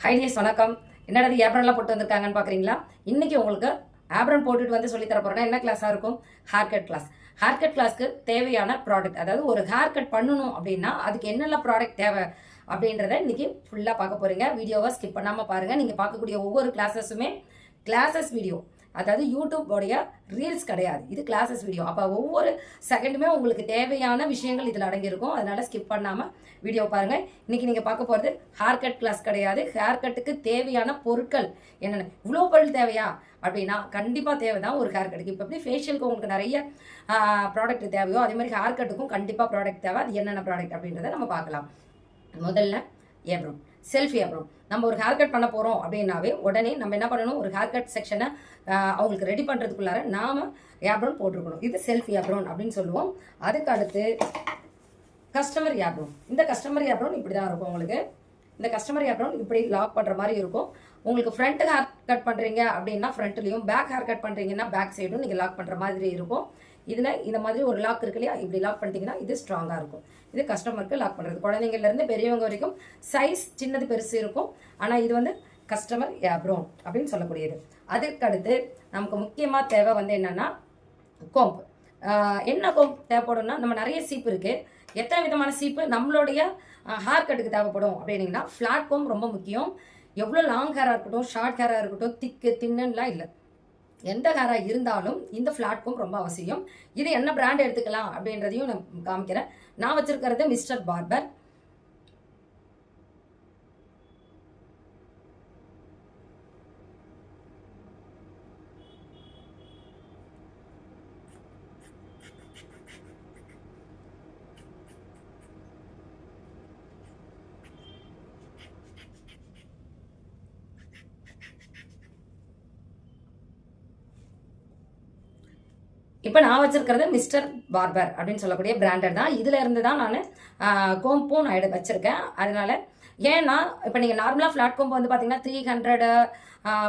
Hideous வணக்கம். என்னடா இது ஏப்ரன்லாம் போட்டு வந்திருக்காங்கன்னு பார்க்குறீங்களா இன்றைக்கி உங்களுக்கு ஆப்ரன் போட்டுட்டு வந்து சொல்லி தர என்ன கிளாஸாக இருக்கும்? Hair cut class hair cut கிளாஸ்க்கு தேவையான ப்ராடக்ட் அதாவது ஒரு ஹேர் கட் பண்ணணும் அப்படின்னா அதுக்கு என்னென்ன ப்ராடக்ட் தேவை அப்படின்றத இன்றைக்கி ஃபுல்லாக பார்க்க போகிறீங்க வீடியோவை ஸ்கிப் பண்ணாமல் பாருங்கள் நீங்கள் பார்க்கக்கூடிய ஒவ்வொரு கிளாஸஸுமே கிளாஸஸ் வீடியோ அதாவது யூடியூபோடைய ரீல்ஸ் கிடையாது. இது கிளாஸஸ் வீடியோ அப்போ ஒவ்வொரு செகண்டுமே உங்களுக்கு தேவையான விஷயங்கள் இதில் அடங்கியிருக்கும். அதனால் ஸ்கிப் பண்ணாமல் வீடியோ பாருங்கள் இன்றைக்கி நீங்கள் பார்க்க போகிறது ஹேர் கட் கிளாஸ் கிடையாது. ஹேர் கட்டுக்கு தேவையான பொருட்கள் என்னென்ன? இவ்வளோ பொருள் தேவையா? அப்படின்னா கண்டிப்பாக தேவை தான் ஒரு ஹேர் கட்டுக்கு இப்போ எப்படி ஃபேஷியலுக்கு உங்களுக்கு நிறைய ப்ராடக்ட் தேவையோ அதே மாதிரி ஹேர் கட்டுக்கும் கண்டிப்பாக ப்ராடக்ட் தேவை. அது என்னென்ன ப்ராடக்ட் அப்படின்றத நம்ம பார்க்கலாம். முதல்ல ஏப்ரம் செல்ஃபி ஏப்ரம் நம்ம ஒரு ஹேர் கட் பண்ண போகிறோம் அப்படின்னாவே உடனே நம்ம என்ன பண்ணணும்? ஒரு ஹேர் கட் செக்ஷனை அவங்களுக்கு ரெடி பண்ணுறதுக்குள்ளார நாம ஏப்ரோன் போட்டிருக்கணும். இது செல்ஃபி ஏப்ரோன் அப்படின்னு சொல்லுவோம். அதுக்கு அடுத்து கஸ்டமர் ஏப்ரோன் இந்த கஸ்டமர் ஏப்ரோன் இப்படி தான் இருக்கும் உங்களுக்கு. இந்த கஸ்டமர் ஏப்ரோன் இப்படி லாக் பண்ணுற மாதிரி இருக்கும். உங்களுக்கு ஃப்ரண்ட் ஹேர் கட் பண்ணுறீங்க அப்படின்னா ஃப்ரண்ட்லேயும் பேக் ஹேர் கட் பண்ணுறீங்கன்னா பேக் சைடும் நீங்கள் லாக் பண்ணுற மாதிரி இருக்கும். இதில் இந்த மாதிரி ஒரு லாக் இருக்கு இல்லையா? இப்படி லாக் பண்ணிட்டீங்கன்னா இது ஸ்ட்ராங்காக இருக்கும். இது கஸ்டமருக்கு லாக் பண்ணுறது குழந்தைங்கள்லேருந்து பெரியவங்க வரைக்கும் சைஸ் சின்னது பெருசு இருக்கும். ஆனால் இது வந்து கஸ்டமர் ஏப்ரோன் அப்படின்னு சொல்லக்கூடியது. அதுக்கடுத்து நமக்கு முக்கியமாக தேவை வந்து என்னென்னா கோம்பு என்ன கோம்பு தேவைப்படும்னா நம்ம நிறைய சீப்பு இருக்குது எத்தனை விதமான சீப்பு? நம்மளுடைய ஹேர் கட்டுக்கு தேவைப்படும் அப்படின்னீங்கன்னா ஃப்ளாட் கோம் ரொம்ப முக்கியம். எவ்வளோ லாங் ஹேராக இருக்கட்டும் ஷார்ட் ஹேராக இருக்கட்டும் திக்கு தின்னுலாம் இல்லை. எந்த ஹேராக இருந்தாலும் இந்த ஃப்ளாட் கோம் ரொம்ப அவசியம். இது என்ன பிராண்ட் எடுத்துக்கலாம் அப்படின்றதையும் நான் காமிக்கிறேன். நான் வச்சிருக்கிறது மிஸ்டர் பார்பர் இப்போ நான் வச்சிருக்கிறது மிஸ்டர் பார்பர் அப்படின்னு சொல்லக்கூடிய பிராண்டட் தான். இதுல இருந்து தான் நான் கோம்போன் நான் வச்சுருக்கேன் வச்சிருக்கேன். அதனால ஏன்னா இப்போ நீங்கள் நார்மலாக ஃப்ளாட் கோம்பு வந்து பார்த்தீங்கன்னா த்ரீ ஹண்ட்ரடு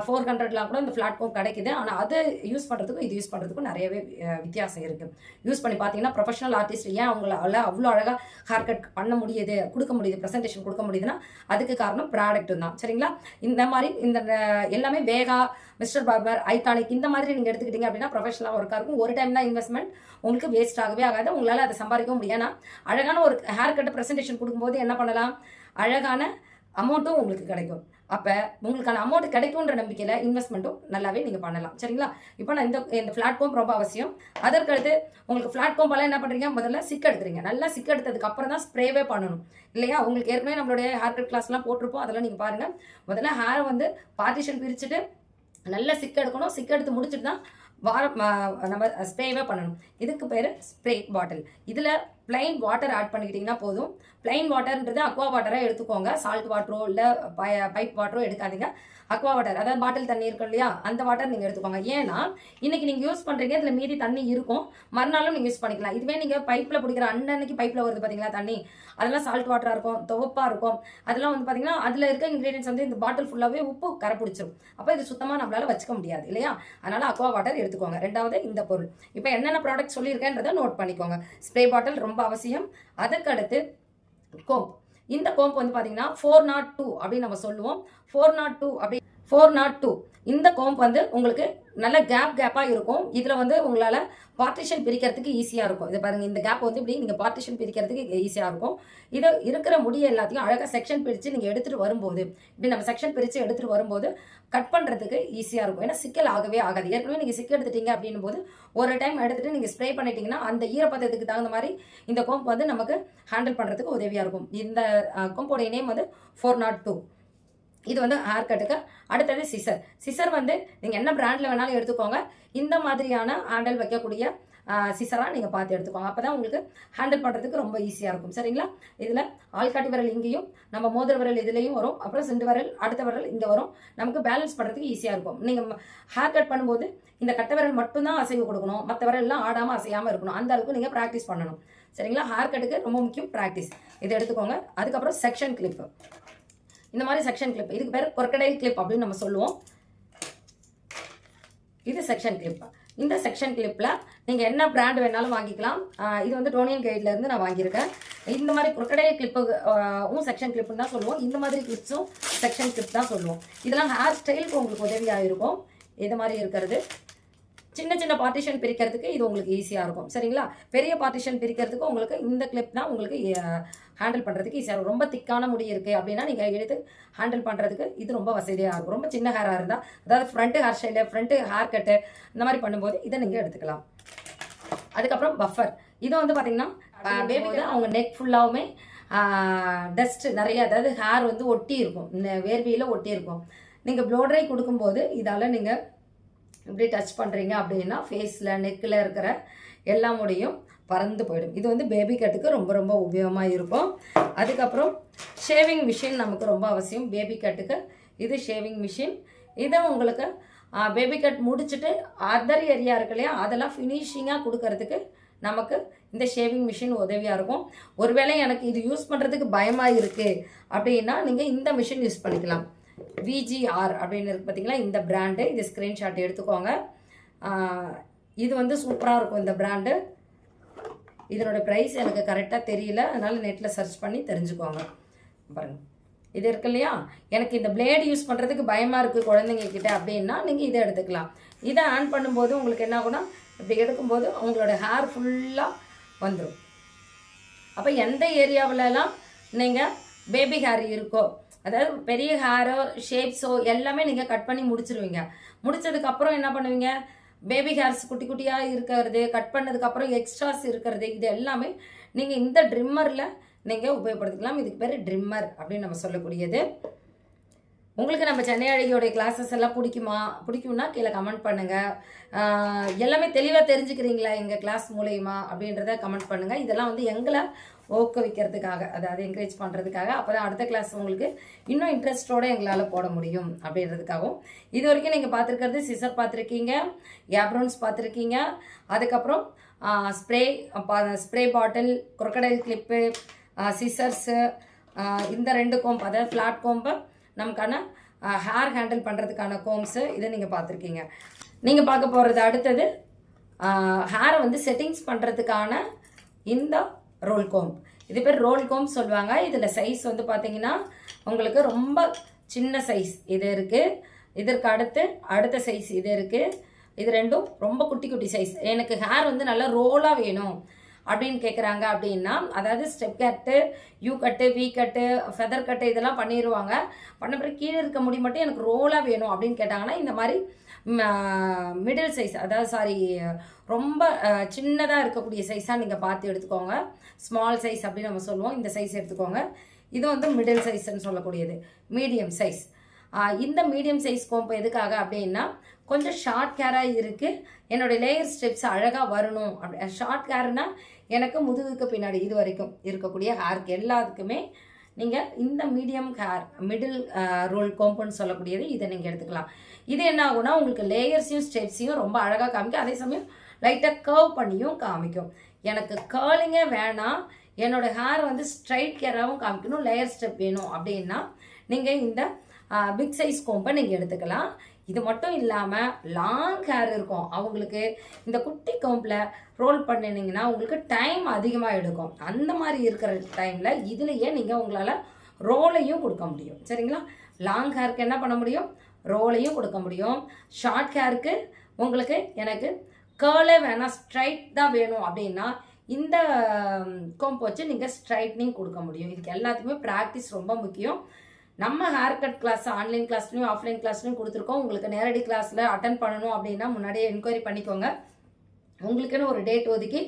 ஃபோர் ஹண்ட்ரட்லாம் கூட இந்த ஃப்ளாட் கோம் கிடைக்குது. ஆனால் அது யூஸ் பண்ணுறதுக்கும் இது யூஸ் பண்ணுறதுக்கும் நிறையவே வித்தியாசம் இருக்குது யூஸ் பண்ணி பார்த்தீங்கன்னா ப்ரொஃபஷனல் ஆர்டிஸ்ட் ஏன் அவங்களால அவ்வளோ அழகாக ஹேர் கட் பண்ண முடியுது கொடுக்க முடியுது ப்ரெசன்டேஷன் கொடுக்க முடியுதுன்னா அதுக்கு காரணம் ப்ராடக்ட்டும் தான். சரிங்களா? இந்த மாதிரி இந்த எல்லாமே வேகா மிஸ்டர் பார்பர் ஐகானிக் இந்த மாதிரி நீங்கள் எடுத்துக்கிட்டீங்க அப்படின்னா ப்ரொஃபஷனலாக ஒர்க்காக இருக்கும். ஒரு டைம் தான் இன்வெஸ்ட்மெண்ட் உங்களுக்கு வேஸ்ட் ஆகவே ஆகாது. உங்களால் அதை சம்பாதிக்க முடியும் ஏன்னா அழகான ஒரு ஹேர் கட் ப்ரெசன்டேஷன் கொடுக்கும்போது என்ன பண்ணலாம்? அழகான அமௌண்ட்டும் உங்களுக்கு கிடைக்கும். அப்போ உங்களுக்கான அமௌண்ட் கிடைக்கும்ன்ற நம்பிக்கையில் இன்வெஸ்ட்மெண்ட்டும் நல்லாவே நீங்கள் பண்ணலாம். சரிங்களா? இப்போ நான் இந்த இந்த பிளாட்ஃபார்ம் ரொம்ப அவசியம். அதற்கடுத்து உங்களுக்கு பிளாட்ஃபார்ம் எல்லாம் என்ன பண்ணுறீங்க முதல்ல சிக் எடுத்துறீங்க. நல்லா சிக் எடுத்ததுக்கு அப்புறம் தான் ஸ்ப்ரேவே பண்ணணும். இல்லையா? உங்களுக்கு ஏற்கனவே நம்மளுடைய ஹேர் கட் கிளாஸ்லாம் போட்டிருப்போம். அதெல்லாம் நீங்கள் பாருங்கள் முதல்ல ஹேரை வந்து பார்ட்டிஷன் பிரிச்சுட்டு நல்லா சிக் எடுக்கணும். சிக் எடுத்து முடிச்சுட்டு தான் வாரம் நம்ம ஸ்ப்ரேவே பண்ணணும். இதுக்கு பேர் ஸ்ப்ரே பாட்டில் இதில் பிளைன் வாட்டர் ஆட் பண்ணிக்கிட்டிங்கன்னா போதும். பிளைன் வாட்டர்ன்றது அக்வா வாட்டராக எடுத்துக்கோங்க. சால்ட் வாட்டரோ இல்லை பைப் வாட்டரோ எடுக்காதீங்க. அக்வா வாட்டர் அதாவது பாட்டில் தண்ணி இருக்கும் இல்லையா அந்த வாட்டர் நீங்கள் எடுத்துக்கோங்க. ஏன்னா இன்னைக்கு நீங்கள் யூஸ் பண்ணுறீங்க இதில் மீதி தண்ணி இருக்கும். மறுநாளும் நீங்கள் யூஸ் பண்ணிக்கலாம். இதுவே நீங்கள் பைப்பில் பிடிக்கிற அன்னன்னைக்கு பைப்பில் வருது பார்த்தீங்களா தண்ணி? அதெல்லாம் சால்ட் வாட்டராக இருக்கும் துவப்பாக இருக்கும். அதெல்லாம் வந்து பார்த்தீங்கன்னா அதில் இருக்க இன்க்ரீடியன்ஸ் வந்து இந்த பாட்டில் ஃபுல்லாகவே உப்பு கரை பிடிச்சிரும். அப்போ இது சுத்தமாக நம்மளால் வச்சுக்க முடியாது இல்லையா? அதனால் அக்வா வாட்டர் எடுத்துக்கோங்க. ரெண்டாவது இந்த பொருள். இப்போ என்னென்ன ப்ராடக்ட் சொல்லியிருக்கேன்றதை நோட் பண்ணிக்கோங்க. ஸ்ப்ரே பாட்டில் ரொம்ப அவசியம். அதுக்கடுத்து கோம்ப் இந்த கோம்ப் வந்து பார்த்தீங்கன்னா ஃபோர் நாட் டூ அப்படின்னு நம்ம சொல்லுவோம். ஃபோர் நாட் டூ அப்படி ஃபோர் நாட் டூ இந்த கோம்ப் வந்து உங்களுக்கு நல்ல கேப் கேப்பாக இருக்கும். இதில் வந்து உங்களால் பார்ட்டிஷன் பிரிக்கிறதுக்கு ஈஸியாக இருக்கும். இது பாருங்கள் இந்த கேப் வந்து இப்படி நீங்கள் பார்ட்டிஷன் பிரிக்கிறதுக்கு ஈஸியாக இருக்கும். இதை இருக்கிற முடிய எல்லாத்தையும் அழகாக செக்ஷன் பிரித்து நீங்கள் எடுத்துகிட்டு வரும்போது இப்படி நம்ம செக்ஷன் பிரித்து எடுத்துகிட்டு வரும்போது கட் பண்ணுறதுக்கு ஈஸியாக இருக்கும். ஏன்னா சிக்கல் ஆகவே ஆகாது. ஏற்கனவே நீங்கள் சிக்கல் எடுத்துட்டீங்க அப்படின்னும் போது ஒரு டைம் எடுத்துகிட்டு நீங்கள் ஸ்ப்ரே பண்ணிட்டீங்கன்னா அந்த ஈரப்பதத்துக்கு தகுந்த மாதிரி இந்த கோம்ப் வந்து நமக்கு ஹேண்டில் பண்ணுறதுக்கு உதவியாக இருக்கும். இந்த கோம்போடைய நேம் வந்து ஃபோர் நாட் டூ இது வந்து ஹேர் கட்டுக்கு. அடுத்தது சிசர் சிசர் வந்து நீங்கள் என்ன பிராண்டில் வேணாலும் எடுத்துக்கோங்க. இந்த மாதிரியான ஹேண்டில் வைக்கக்கூடிய சிசராக நீங்கள் பார்த்து எடுத்துக்கோங்க. அப்போ தான் உங்களுக்கு ஹேண்டில் பண்ணுறதுக்கு ரொம்ப ஈஸியாக இருக்கும். சரிங்களா? இதில் ஆள்காட்டி விரல் இங்கேயும் நம்ம மோதிர விரல் இதுலேயும் வரும். அப்புறம் சிண்டு விரல் அடுத்த விரல் இங்கே வரும். நமக்கு பேலன்ஸ் பண்ணுறதுக்கு ஈஸியாக இருக்கும். நீங்கள் ஹேர் கட் பண்ணும்போது இந்த கட்டை விரல் மட்டும்தான் அசைவு கொடுக்கணும். மற்ற விரல்லாம் ஆடாமல் அசையாமல் இருக்கணும். அந்த அளவுக்கு நீங்கள் ப்ராக்டிஸ் பண்ணணும். சரிங்களா? ஹேர் கட்டுக்கு ரொம்ப முக்கியம் ப்ராக்டிஸ் இதை எடுத்துக்கோங்க. அதுக்கப்புறம் செக்ஷன் கிளிப்பு இந்த மாதிரி செக்ஷன் கிளிப் இதுக்கு பேர் கொர்க்கடைல் கிளிப் அப்படின்னு நம்ம சொல்லுவோம். இது செக்ஷன் கிளிப் இந்த செக்ஷன் கிளிப்பில் நீங்கள் என்ன பிராண்ட் வேணாலும் வாங்கிக்கலாம். இது வந்து டோனியன் கைட்லேருந்து நான் வாங்கியிருக்கேன். இந்த மாதிரி குறுக்கடை கிளிப்பு செக்ஷன் கிளிப்புன்னு தான் சொல்லுவோம். இந்த மாதிரி கிளிப்ஸும் செக்ஷன் கிளிப் தான் சொல்லுவோம். இதெல்லாம் ஹேர் ஸ்டைலுக்கு உங்களுக்கு உதவியாக இருக்கும். இது மாதிரி இருக்கிறது? சின்ன சின்ன பார்ட்டிஷன் பிரிக்கிறதுக்கு இது உங்களுக்கு ஈஸியாக இருக்கும். சரிங்களா? பெரிய பார்ட்டிஷன் பிரிக்கிறதுக்கு உங்களுக்கு இந்த கிளிப் தான் உங்களுக்கு ஹேண்டில் பண்ணுறதுக்கு ஈஸியாக இருக்கும். ரொம்ப திக்கான முடி இருக்குது அப்படின்னா நீங்கள் எடுத்து ஹேண்டில் பண்ணுறதுக்கு இது ரொம்ப வசதியாக இருக்கும். ரொம்ப சின்ன ஹேராக இருந்தால் அதாவது front hair style front hair cut இந்த மாதிரி பண்ணும்போது இதை நீங்கள் எடுத்துக்கலாம். அதுக்கப்புறம் பஃபர் இது வந்து பார்த்தீங்கன்னா பேபிக்கு அவங்க நெக் ஃபுல்லாகவுமே டஸ்ட் நிறைய அதாவது ஹேர் வந்து ஒட்டி இருக்கும். இந்த வேர்வையில் ஒட்டி இருக்கும். நீங்கள் ப்ளோ ட்ரை கொடுக்கும்போது இதால் நீங்கள் இப்படி டச் பண்ணுறீங்க அப்படின்னா ஃபேஸில் நெக்கில் இருக்கிற எல்லா முடியும் பறந்து போயிடும். இது வந்து பேபி கட்டுக்கு ரொம்ப ரொம்ப உபயோகமாக இருக்கும். அதுக்கப்புறம் ஷேவிங் மிஷின் நமக்கு ரொம்ப அவசியம். பேபி கட்டுக்கு இது ஷேவிங் மிஷின் இதை உங்களுக்கு பேபி கட் முடிச்சுட்டு அதர் ஏரியா இருக்கு இல்லையா அதெல்லாம் ஃபினிஷிங்காக கொடுக்கறதுக்கு நமக்கு இந்த ஷேவிங் மிஷின் உதவியாக இருக்கும். ஒருவேளை எனக்கு இது யூஸ் பண்ணுறதுக்கு பயமாக இருக்குது அப்படின்னா நீங்கள் இந்த மிஷின் யூஸ் பண்ணிக்கலாம். விஜிஆர் அப்படின்னு இருக்கு பார்த்தீங்களா இந்த பிராண்டு இது ஸ்க்ரீன்ஷாட் எடுத்துக்கோங்க. இது வந்து சூப்பராக இருக்கும் இந்த பிராண்டு இதனோட ப்ரைஸ் எனக்கு கரெக்டாக தெரியல. அதனால் நெட்டில் சர்ச் பண்ணி தெரிஞ்சுக்கோங்க. பாருங்க. இது இருக்கு இல்லையா? எனக்கு இந்த பிளேடு யூஸ் பண்ணுறதுக்கு பயமாக இருக்குது குழந்தைங்க கிட்ட அப்படின்னா நீங்கள் இதை எடுத்துக்கலாம். இதை ஆன் பண்ணும்போது உங்களுக்கு என்ன ஆகும்னா இப்படி எடுக்கும்போது உங்களோட ஹேர் ஃபுல்லாக வந்துடும் அப்போ எந்த ஏரியாவிலலாம் நீங்கள் பேபி ஹேர் இருக்கோ அதாவது பெரிய ஹேரோ ஷேப்ஸோ எல்லாமே நீங்கள் கட் பண்ணி முடிச்சிருவீங்க. முடிச்சதுக்கப்புறம் என்ன பண்ணுவீங்க? பேபி ஹேர்ஸ் குட்டி குட்டியாக இருக்கிறது கட் பண்ணதுக்கப்புறம் எக்ஸ்ட்ராஸ் இருக்கிறது இது எல்லாமே நீங்கள் இந்த ட்ரிம்மரில் நீங்கள் உபயோகப்படுத்திக்கலாம். இதுக்கு பேர் ட்ரிம்மர் அப்படின்னு நம்ம சொல்லக்கூடியது. உங்களுக்கு நம்ம சென்னை அழகியோடைய கிளாஸஸ் எல்லாம் பிடிக்குமா? பிடிக்கும்னா கீழே கமெண்ட் பண்ணுங்கள் எல்லாமே தெளிவாக தெரிஞ்சுக்கிறீங்களா எங்கள் கிளாஸ் மூலயமா அப்படின்றத கமெண்ட் பண்ணுங்கள் இதெல்லாம் வந்து எங்களை ஊக்குவிக்கிறதுக்காக அதாவது என்கரேஜ் பண்ணுறதுக்காக அப்போ தான் அடுத்த கிளாஸ் உங்களுக்கு இன்னும் இன்ட்ரெஸ்டோட எங்களால் போட முடியும் அப்படின்றதுக்காகவும். இது வரைக்கும் நீங்கள் பார்த்துருக்கிறது சிசர் பார்த்துருக்கீங்க ஏப்ரோன்ஸ் பார்த்துருக்கீங்க. அதுக்கப்புறம் spray spray bottle crocodile clip scissors இந்த ரெண்டு கோம்பு அதாவது ஃப்ளாட் கோம்பை நமக்கான ஹேர் ஹேண்டில் பண்ணுறதுக்கான கோம்ஸு இதை நீங்கள் பார்த்துருக்கீங்க. நீங்கள் பார்க்க போகிறது அடுத்தது ஹேரை வந்து செட்டிங்ஸ் பண்ணுறதுக்கான இந்த ரோல் கோம்ப் இது பேர் ரோல் கோம்ப் சொல்லுவாங்க. இதில் சைஸ் வந்து பார்த்தீங்கன்னா உங்களுக்கு ரொம்ப சின்ன சைஸ் இது இருக்குது இதற்கு அடுத்து அடுத்த சைஸ் இது இருக்குது இது ரெண்டும் ரொம்ப குட்டி குட்டி சைஸ் எனக்கு ஹேர் வந்து நல்லா ரோலாக வேணும் அப்படின்னு கேட்குறாங்க அப்படின்னா அதாவது step cut U cut V cut feather cut இதெல்லாம் பண்ணிடுவாங்க பண்ண பிறகு கீழே இருக்க முடி மட்டும் எனக்கு ரோலாக வேணும் அப்படின்னு கேட்டாங்கன்னா இந்த மாதிரி மிடில் சைஸ் அதாவது சாரி ரொம்ப சின்னதாக இருக்கக்கூடிய சைஸாக நீங்கள் பார்த்து எடுத்துக்கோங்க. ஸ்மால் சைஸ் அப்படின்னு நம்ம சொல்லுவோம். இந்த சைஸ் எடுத்துக்கோங்க. இது வந்து மிடில் சைஸ்ன்னு சொல்லக்கூடியது. மீடியம் சைஸ் இந்த மீடியம் சைஸ் கோம்பு எதுக்காக அப்படின்னா கொஞ்சம் ஷார்ட் கேராக இருக்குது என்னோட லேயர் ஸ்டெப்ஸ் அழகாக வரணும். அப்படி ஷார்ட் கேர்னா எனக்கு முதுகுக்கு பின்னாடி இது வரைக்கும் இருக்கக்கூடிய ஹேர்க்கு எல்லாத்துக்குமே நீங்கள் இந்த மீடியம் ஹேர் மிடில் ரோல் கோம்புன்னு சொல்லக்கூடியது இதை நீங்கள் எடுத்துக்கலாம். இது என்ன ஆகும்னா உங்களுக்கு லேயர்ஸையும் ஸ்டெப்ஸையும் ரொம்ப அழகாக காமிக்கும். அதே சமயம் லைட்டாக கர்வ் பண்ணியும் காமிக்கும். எனக்கு கேர்லிங்கே வேணாம் என்னோட ஹேர் வந்து ஸ்ட்ரைட் கேராகவும் காமிக்கணும் லேயர் ஸ்டெப் வேணும் அப்படின்னா நீங்கள் இந்த பிக் சைஸ் கோம்பை நீங்கள் எடுத்துக்கலாம். இது மட்டும் இல்லாமல் லாங் ஹேர் இருக்கும். அவங்களுக்கு இந்த குட்டி கோம்பில் ரோல் பண்ணினீங்கன்னா உங்களுக்கு டைம் அதிகமாக எடுக்கும். அந்த மாதிரி இருக்கிற டைமில் இதுலேயே நீங்கள் உங்களால் ரோலையும் கொடுக்க முடியும். சரிங்களா? லாங் ஹேருக்கு என்ன பண்ண முடியும்? ரோலையும் கொடுக்க முடியும். ஷார்ட் ஹேருக்கு உங்களுக்கு எனக்கு கேர்லே வேணாம் ஸ்ட்ரைட் தான் வேணும் அப்படின்னா இந்த கோம்பு வச்சு நீங்கள் ஸ்ட்ரைட்னிங் கொடுக்க முடியும். இதுக்கு எல்லாத்துக்குமே ப்ராக்டிஸ் ரொம்ப முக்கியம். நம்ம ஹேர் கட் கிளாஸ் ஆன்லைன் கிளாஸ்லையும் ஆஃப்லைன் கிளாஸ்லையும் கொடுத்துருக்கோம். உங்களுக்கு நேரடி கிளாஸில் அட்டன் பண்ணணும் அப்படின்னா முன்னாடியே என்கொயரி பண்ணிக்கோங்க. உங்களுக்குன்னு ஒரு டேட் ஒதுக்கி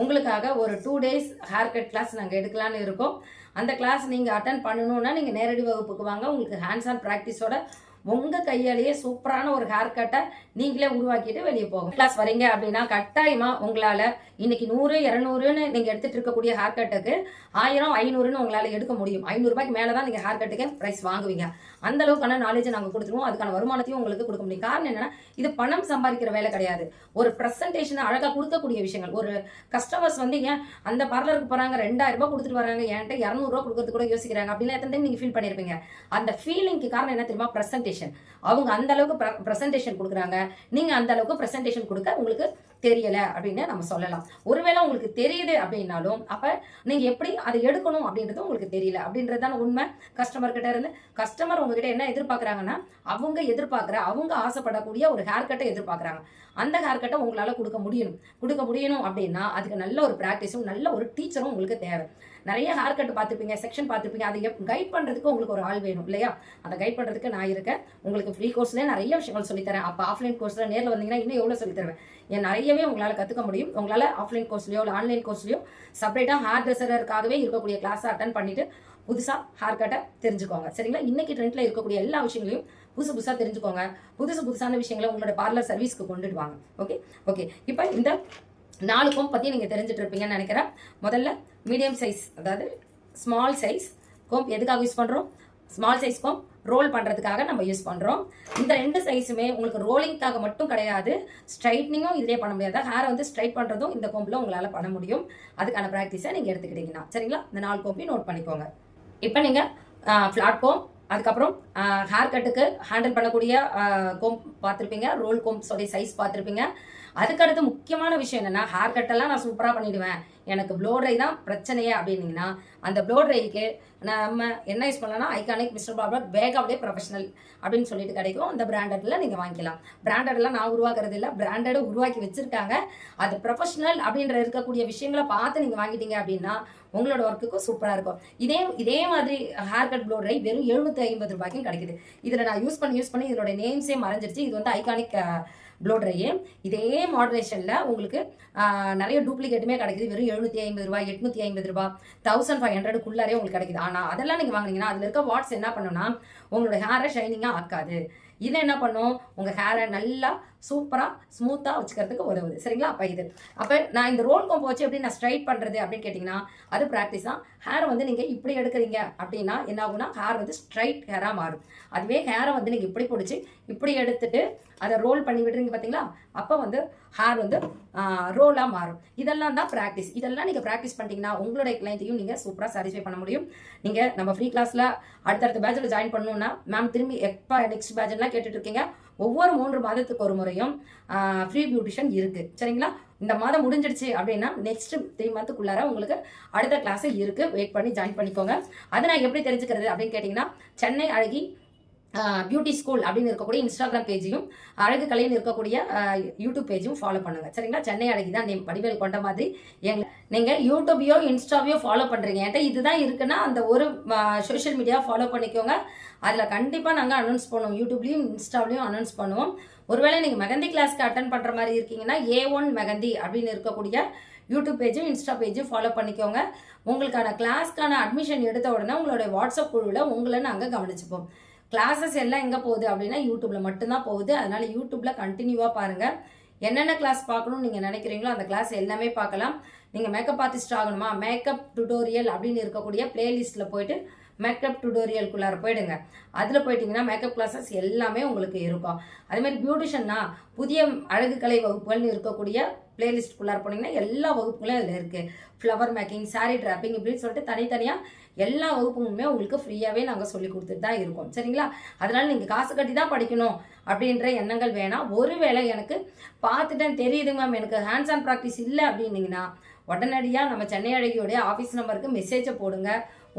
உங்களுக்காக ஒரு two days hair cut class நாங்கள் எடுக்கலான்னு இருக்கோம். அந்த கிளாஸ் நீங்கள் அட்டன் பண்ணணுன்னா நீங்கள் நேரடி வகுப்புக்கு வாங்க. உங்களுக்கு ஹேண்ட்ஸ் ஆன் ப்ராக்டிஸோட உங்கள் கையாலேயே சூப்பரான ஒரு ஹேர் கட்டை நீங்களே உருவாக்கிட்டு வெளியே போகும் கிளாஸ் வரீங்க அப்படின்னா கட்டாயமாக உங்களால் இன்னைக்கு நூறு இரநூறுன்னு நீங்கள் எடுத்துகிட்டு இருக்கக்கூடிய ஹேர் கட்டுக்கு ஆயிரம் ஐநூறுன்னு உங்களால் எடுக்க முடியும். ஐநூறுரூபாய்க்கு மேலே தான் நீங்கள் ஹேர் கட்டுக்கு ப்ரைஸ் வாங்குவீங்க. அந்த அளவுக்கான நாலேஜை நாங்கள் கொடுத்துருவோம். அதுக்கான வருமானத்தையும் உங்களுக்கு கொடுக்க முடியும். காரணம் என்னென்னா இது பணம் சம்பாதிக்கிற வேலை கிடையாது. ஒரு ப்ரெசன்டேஷனை அழகாக கொடுக்கக்கூடிய விஷயங்கள். ஒரு கஸ்டமர்ஸ் வந்து ஏன் அந்த பார்லருக்கு போகிறாங்க ரெண்டாயிரம் ரூபாய் கொடுத்துட்டு வராங்க என்கிட்ட இரநூறுவா கொடுக்கறது கூட யோசிக்கிறாங்க. அப்படின்னா எத்தனை டைம் நீங்கள் ஃபீல் பண்ணியிருப்பீங்க அந்த ஃபீலிங்க்கு காரணம் என்ன தெரியுமா? ப்ரெசன்டேஷன் ப்ரெசன்டேஷன் அவங்க அந்த அளவுக்கு ப்ரெசன்டேஷன் கொடுக்குறாங்க. நீங்கள் அந்த அளவுக்கு ப்ரெசன்டேஷன் கொடுக்க உங்களுக்கு தெரியல அப்படின்னு நம்ம சொல்லலாம். ஒருவேளை உங்களுக்கு தெரியுது அப்படின்னாலும் அப்போ நீங்கள் எப்படி அதை எடுக்கணும் அப்படின்றது உங்களுக்கு தெரியல. அப்படின்றது தான் உண்மை. கஸ்டமர் கிட்ட இருந்து கஸ்டமர் உங்ககிட்ட என்ன எதிர்பார்க்குறாங்கன்னா அவங்க எதிர்பார்க்குற அவங்க ஆசைப்படக்கூடிய ஒரு ஹேர் கட்டை எதிர்பார்க்குறாங்க. அந்த ஹேர் கட்டை உங்களால் கொடுக்க முடியணும். கொடுக்க முடியணும் அப்படின்னா அதுக்கு நல்ல ஒரு ப்ராக்டிஸும் நல்ல ஒரு டீச்சரும் உங்களுக்கு தேவை. நிறைய ஹேர் கட் பார்த்துருப்பீங்க செக்ஷன் பார்த்துருப்பீங்க அதை கைட் பண்ணுறதுக்கு உங்களுக்கு ஒரு ஆள் வேணும் இல்லையா? அதை கைட் பண்ணுறதுக்கு நான் இருக்கேன். உங்களுக்கு ஃப்ரீ கோர்ஸ்லேயே நிறைய விஷயங்கள் சொல்லித்தரேன். அப்போ ஆஃப்லைன் கோர்ஸில் நேரில் வந்தீங்கன்னா இன்னும் எவ்வளோ சொல்லித்தருவேன் நிறையவே உங்களால் கற்றுக்க முடியும். உங்களால் ஆஃப்லைன் கோர்ஸ்லையோ இல்லை ஆன்லைன் கோர்ஸ்லையோ செப்பரேட்டாக ஹேர் ட்ரெஸ்ஸருக்காகவே இருக்கக்கூடிய கிளாஸை அட்டன் பண்ணிட்டு புதுசாக ஹேர் கட்டை தெரிஞ்சுக்கோங்க. சரிங்களா? இன்னைக்கு ட்ரெண்டில் இருக்கக்கூடிய எல்லா விஷயங்களையும் புதுசு புதுசாக தெரிஞ்சுக்கோங்க. புதுசு புதுசான விஷயங்களை உங்களோட பார்லர் சர்வீஸ்க்கு கொண்டுட்டு வாங்க ஓகே ஓகே இப்போ இந்த நாலு கோம் பற்றி நீங்கள் தெரிஞ்சுட்டு இருப்பீங்கன்னு நினைக்கிறேன். முதல்ல மீடியம் சைஸ் அதாவது ஸ்மால் சைஸ் கோம்ப் எதுக்காக யூஸ் பண்ணுறோம் ஸ்மால் சைஸ் கோம் ரோல் பண்ணுறதுக்காக நம்ம யூஸ் பண்ணுறோம் இந்த ரெண்டு சைஸுமே உங்களுக்கு ரோலிங்க்காக மட்டும் கிடையாது. ஸ்ட்ரைட்னிங்கும் இதிலே பண்ண முடியாது. ஹேரை வந்து ஸ்ட்ரைட் பண்ணுறதும் இந்த கோம்பில் உங்களால் பண்ண முடியும். அதுக்கான ப்ராக்டிஸை நீங்கள் எடுத்துக்கிட்டீங்கன்னா. சரிங்களா? இந்த நாலு கோப்பையும் நோட் பண்ணிக்கோங்க. இப்போ நீங்கள் ஃப்ளாட் கோம் அதுக்கப்புறம் ஹேர் கட்டுக்கு ஹேண்டில் பண்ணக்கூடிய கோம் பார்த்துருப்பீங்க. ரோல் கோம்ஸோடைய சைஸ் பார்த்துருப்பீங்க. அதுக்கடுத்து முக்கியமான விஷயம் என்னன்னா ஹேர் கட்டெல்லாம் நான் சூப்பராக பண்ணிடுவேன். எனக்கு ப்ளோ ட்ரை தான் பிரச்சனையே அப்படின்னீங்கன்னா அந்த ப்ளோ ட்ரைக்கு நம்ம என்ன யூஸ் பண்ணலாம் ஐகானிக் மிஸ்டர் பாபர் வேகாவிலே ப்ரொஃபஷனல் அப்படின்னு சொல்லிட்டு கிடைக்கும். அந்த பிராண்டட்ல நீங்கள் வாங்கிக்கலாம். பிராண்டட்லாம் நான் உருவாக்குறது இல்லை. பிராண்டடை உருவாக்கி வச்சிருக்காங்க. அது ப்ரொஃபஷனல் அப்படின்ற இருக்கக்கூடிய விஷயங்களை பார்த்து நீங்கள் வாங்கிட்டீங்க அப்படின்னா உங்களோட ஒர்க்குக்கும் சூப்பராக இருக்கும். இதே இதே மாதிரி ஹேர் கட் ப்ளோ ட்ரை வெறும் எழுநூற்றி ஐம்பது ரூபாய்க்கும் கிடைக்குது. இதில் நான் யூஸ் பண்ணி யூஸ் பண்ணி இதோட நேம்ஸே மறைஞ்சிருச்சு. இது வந்து ஐகானிக் ப்ளோ ட்ரையே இதே மாடரேஷனில் உங்களுக்கு நிறைய டூப்ளிகேட்டுமே கிடைக்குது. வெறும் எழுநூற்றி ஐம்பது ரூபாய் எட்நூற்றி ஐம்பது ரூபாய் தௌசண்ட் ஃபைவ் ஹண்ட்ரடுக்குள்ளாரே உங்களுக்கு கிடைக்குது. ஆனால் அதெல்லாம் நீங்கள் வாங்குனீங்கன்னா அதில் இருக்க வாட்ஸ் என்ன பண்ணுன்னா உங்களோட ஹேரை ஷைனிங்காக ஆக்காது. இதை என்ன பண்ணும்? உங்கள் ஹேரை நல்லா சூப்பராக ஸ்மூத்தாக வச்சுக்கிறதுக்கு உதவுது. சரிங்களா? அப்போ இது. அப்போ நான் இந்த ரோல் கொம்பு வச்சு எப்படி நான் ஸ்ட்ரைட் பண்ணுறது அப்படின்னு கேட்டிங்கன்னா அது ப்ராக்டிஸ் தான் ஹேரை வந்து நீங்கள் இப்படி எடுக்கிறீங்க அப்படின்னா என்ன ஆகும்னா ஹேர் வந்து ஸ்ட்ரைட் ஹேராக மாறும். அதுவே ஹேரை வந்து நீங்கள் இப்படி பிடிச்சி இப்படி எடுத்துட்டு அதை ரோல் பண்ணி விடுறீங்க பார்த்தீங்களா அப்போ வந்து ஹேர் வந்து ரோலாக மாறும். இதெல்லாம் தான் ப்ராக்டிஸ் இதெல்லாம் நீங்கள் ப்ராக்டிஸ் பண்ணிட்டீங்கன்னா உங்களுடைய கிளைண்ட்டையும் நீங்கள் சூப்பராக சாட்டிஸ்ஃபை பண்ண முடியும். நீங்கள் நம்ம ஃப்ரீ கிளாஸில் அடுத்தடுத்த பேட்சில் ஜாயின் பண்ணணும்னா மேம் திரும்பி எப்போ நெக்ஸ்ட் பேட்ச்லாம் கேட்டுட்ருக்கீங்க ஒவ்வொரு மூன்று மாதத்துக்கு ஒரு முறையும் ஃப்ரீ பியூட்டிஷன் இருக்குது சரிங்களா? இந்த மாதம் முடிஞ்சிடுச்சு அப்படின்னா நெக்ஸ்ட் த்ரீ மந்த்துக்குள்ளார உங்களுக்கு அடுத்த கிளாஸ் இருக்குது வெயிட் பண்ணி ஜாயின் பண்ணிக்கோங்க. அதை நான் எப்படி தெரிஞ்சுக்கிறது அப்படின்னு கேட்டிங்கன்னா சென்னை அழகி பியூட்டி ஸ்கூல் அப்படின்னு இருக்கக்கூடிய இன்ஸ்டாகிராம் பேஜையும் அழகு கலைன்னு இருக்கக்கூடிய யூடியூப் பேஜும் ஃபாலோ பண்ணுங்க. சரிங்களா? சென்னை அழகி தான் நேம் வடிவேல் கொண்ட மாதிரி எங்களை நீங்கள் யூடியூபையோ இன்ஸ்டாவையோ ஃபாலோ பண்ணுறீங்க என்கிட்ட இதுதான் இருக்குன்னா அந்த ஒரு சோஷியல் மீடியா ஃபாலோ பண்ணிக்கோங்க. அதில் கண்டிப்பாக நாங்கள் அனௌன்ஸ் பண்ணுவோம். யூடியூப்லேயும் இன்ஸ்டாவிலையும் அனௌன்ஸ் பண்ணுவோம். ஒருவேளை நீங்கள் மெகந்தி கிளாஸ்க்கு அட்டன் பண்ணுற மாதிரி இருக்கீங்கன்னா ஏ ஒன் மெகந்தி அப்படின்னு இருக்கக்கூடிய யூடியூப் பேஜும் இன்ஸ்டா பேஜும் ஃபாலோ பண்ணிக்கோங்க. உங்களுக்கான கிளாஸ்க்கான அட்மிஷன் எடுத்த உடனே உங்களுடைய வாட்ஸ்அப் குழுவில் உங்களை நாங்கள் கவனிச்சுப்போம். கிளாஸஸ் எல்லாம் எங்கே போகுது அப்படின்னா யூடியூப்பில் மட்டும்தான் போகுது. அதனால யூடியூப்பில் கண்டினியூவாக பாருங்கள் என்னென்ன கிளாஸ் பார்க்கணும்னு நீங்கள் நினைக்கிறீங்களோ அந்த கிளாஸ் எல்லாமே பார்க்கலாம். நீங்கள் மேக்கப் ஆர்டிஸ்ட் ஆகணுமா? மேக்கப் டுடோரியல் அப்படின்னு இருக்கக்கூடிய பிளேலிஸ்ட்டில் போயிட்டு மேக்கப் டுடோரியலுக்குள்ளார போயிடுங்க. அதில் போயிட்டீங்கன்னா மேக்கப் கிளாஸஸ் எல்லாமே உங்களுக்கு இருக்கும். அதேமாதிரி பியூட்டிஷன்னா புதிய அழகு கலை வகுப்புகள்னு இருக்கக்கூடிய பிளேலிஸ்ட்குள்ளார போனீங்கன்னா எல்லா வகுப்புகளும் அதில் இருக்குது ஃப்ளவர் மேக்கிங் சாரீ ட்ராப்பிங் இப்படின்னு சொல்லிட்டு தனித்தனியாக எல்லா வகுப்புமே உங்களுக்கு ஃப்ரீயாகவே நாங்கள் சொல்லி கொடுத்துட்டு தான் இருக்கோம். சரிங்களா? அதனால் நீங்கள் காசு கட்டி தான் படிக்கணும் அப்படின்ற எண்ணங்கள் வேணாம். ஒருவேளை எனக்கு பார்த்துட்டேன் தெரியுது மேம் எனக்கு ஹேண்ட்ஸ் ஆன் ப்ராக்டிஸ் இல்லை அப்படின்னீங்கன்னா உடனடியாக நம்ம சென்னை அழகியோடைய ஆஃபீஸ் நம்பருக்கு மெசேஜை போடுங்க.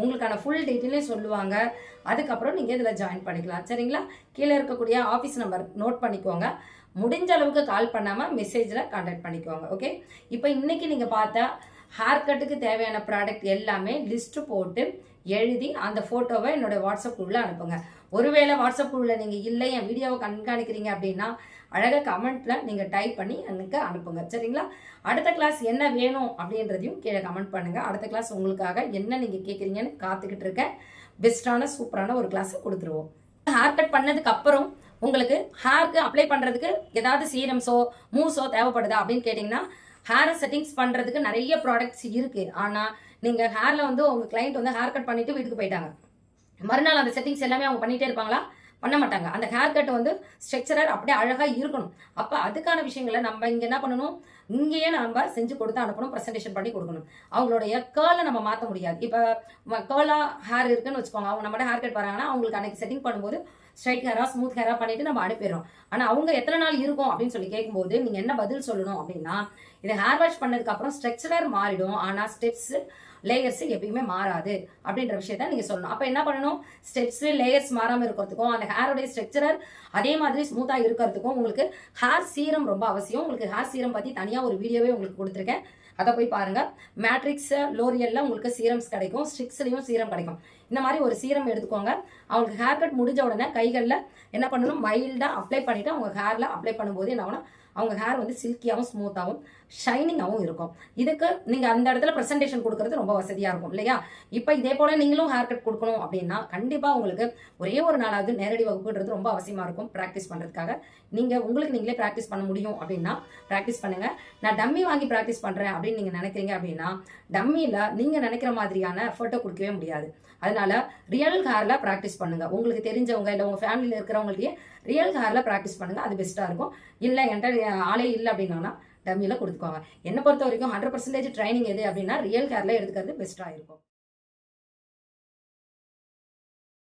உங்களுக்கான ஃபுல் டீட்டெயிலையும் சொல்லுவாங்க. அதுக்கப்புறம் நீங்கள் இதில் ஜாயின் பண்ணிக்கலாம். சரிங்களா? கீழே இருக்கக்கூடிய ஆஃபீஸ் நம்பர் நோட் பண்ணிக்கோங்க. முடிஞ்ச அளவுக்கு கால் பண்ணாமல் மெசேஜில் கான்டாக்ட் பண்ணிக்கோங்க ஓகே இப்போ இன்றைக்கி நீங்கள் பார்த்தா ஹேர் கட்டுக்கு தேவையான ப்ராடக்ட் எல்லாமே லிஸ்ட்டு போட்டு எழுதி அந்த ஃபோட்டோவை என்னோட வாட்ஸ்அப் குழுவில் அனுப்புங்க. ஒருவேளை வாட்ஸ்அப் குழுவில் நீங்கள் இல்லை என் வீடியோவை கண்காணிக்கிறீங்க அப்படின்னா அழகாக கமெண்ட்டில் நீங்கள் டைப் பண்ணி எனக்கு அனுப்புங்க சரிங்களா? அடுத்த கிளாஸ் என்ன வேணும் அப்படின்றதையும் கீழே கமெண்ட் பண்ணுங்கள் அடுத்த கிளாஸ் உங்களுக்காக என்ன நீங்கள் கேட்குறீங்கன்னு காத்துக்கிட்டு இருக்கேன். பெஸ்ட்டான சூப்பரான ஒரு கிளாஸை கொடுத்துருவோம். ஹேர் கட் பண்ணதுக்கு அப்புறம் உங்களுக்கு ஹேருக்கு அப்ளை பண்ணுறதுக்கு ஏதாவது சீரம்ஸோ மூஸோ தேவைப்படுதா அப்படின்னு கேட்டிங்கன்னா ஹேரை செட்டிங்ஸ் பண்ணுறதுக்கு நிறைய ப்ராடக்ட்ஸ் இருக்குது ஆனால் நீங்கள் ஹேரில் வந்து உங்கள் கிளைண்ட் வந்து ஹேர் கட் பண்ணிவிட்டு வீட்டுக்கு போயிட்டாங்க. மறுநாள் அந்த செட்டிங்ஸ் எல்லாமே அவங்க பண்ணிகிட்டே இருப்பாங்களா? பண்ண மாட்டாங்க. அந்த ஹேர் கட் வந்து ஸ்ட்ரக்சரர் அப்படியே அழகாக இருக்கணும். அப்போ அதுக்கான விஷயங்களை நம்ம இங்கே என்ன பண்ணணும்? இங்கேயே நம்ம செஞ்சு கொடுத்து அனுப்பணும் ப்ரெசன்டேஷன் பண்ணி கொடுக்கணும். அவங்களுடைய கேர்லை நம்ம மாற்ற முடியாது. இப்போ கேர்லாக ஹேர் இருக்குன்னு வச்சுக்கோங்க. அவங்க நம்மகிட்ட ஹேர் கட் வராங்கன்னா அவங்களுக்கு அன்னைக்கு செட்டிங் பண்ணும்போது ஸ்ட்ரைட் ஹேரா ஸ்மூத் ஹேரா பண்ணிட்டு நம்ம அனுப்பிடுறோம். ஆனா அவங்க எத்தனை நாள் இருக்கும் அப்படின்னு சொல்லி கேட்கும்போது நீங்க என்ன பதில் சொல்லணும் அப்படின்னா இது ஹேர் வாஷ் பண்ணதுக்கு அப்புறம் ஸ்ட்ரக்சரர் மாறிடும். ஆனா ஸ்டெப்ஸ் லேயர்ஸ் எப்பயுமே மாறாது அப்படின்ற விஷயத்த நீங்க சொல்லணும். அப்ப என்ன பண்ணணும்? ஸ்டெப்ஸ் லேயர்ஸ் மாறாம இருக்கிறதுக்கும் அந்த ஹேரோடைய ஸ்ட்ரக்சரர் அதே மாதிரி ஸ்மூத்தா இருக்கிறதுக்கும் உங்களுக்கு ஹேர் சீரம் ரொம்ப அவசியம். உங்களுக்கு ஹேர் சீரம் பத்தி தனியா ஒரு வீடியோவே உங்களுக்கு கொடுத்துருக்கேன். அதை போய் பாருங்க. மேட்ரிக்ஸ் லோரியல்ல உங்களுக்கு சீரம்ஸ் கிடைக்கும். ஸ்ட்ரிக்ஸ்லயும் சீரம் கிடைக்கும். இந்த மாதிரி ஒரு சீரம் எடுத்துக்கோங்க. அவங்களுக்கு ஹேர் கட் முடிஞ்ச உடனே கைகளில் என்ன பண்ணணும்? மைல்டாக அப்ளை பண்ணிவிட்டு அவங்க ஹேரில் அப்ளை பண்ணும்போது என்ன ஆகும்னா அவங்க ஹேர் வந்து சில்கியாகவும் ஸ்மூத்தாகவும் ஷைனிங்காகவும் இருக்கும். இதுக்கு நீங்கள் அந்த இடத்துல ப்ரெசன்டேஷன் கொடுக்கறது ரொம்ப வசதியாக இருக்கும் இல்லையா? இப்போ இதே போல் நீங்களும் ஹேர் கட் கொடுக்கணும் அப்படின்னா கண்டிப்பாக உங்களுக்கு ஒரே ஒரு நாளாவது நேரடி வகுப்புன்றது ரொம்ப அவசியமாக இருக்கும் ப்ராக்டிஸ் பண்ணுறதுக்காக நீங்கள் உங்களுக்கு நீங்களே ப்ராக்டிஸ் பண்ண முடியும் அப்படின்னா ப்ராக்டிஸ் பண்ணுங்கள் நான் டம்மி வாங்கி ப்ராக்டிஸ் பண்ணுறேன் அப்படின்னு நீங்கள் நினைக்கிறீங்க அப்படின்னா டம்மியில் நீங்கள் நினைக்கிற மாதிரியான ஃபோட்டோ கொடுக்கவே முடியாது. அதனால ரியல் ஹேரில் ப்ராக்டிஸ் பண்ணுங்கள் உங்களுக்கு தெரிஞ்சவங்க இல்லை உங்கள் ஃபேமிலியில் இருக்கிறவங்கள்ட்டயே ரியல் ஹேரில் ப்ராக்டிஸ் பண்ணுங்கள் அது பெஸ்ட்டாக இருக்கும். இல்லை என்கிட்ட ஆளே இல்லை அப்படின்னா டம்மியில் கொடுத்துக்கோங்க. என்னை பொறுத்த வரைக்கும் ஹண்ட்ரட் பர்சன்டேஜ் ட்ரைனிங் எது அப்படின்னா ரியல் கேரில் எடுத்துக்கிறது பெஸ்ட்டாக இருக்கும்.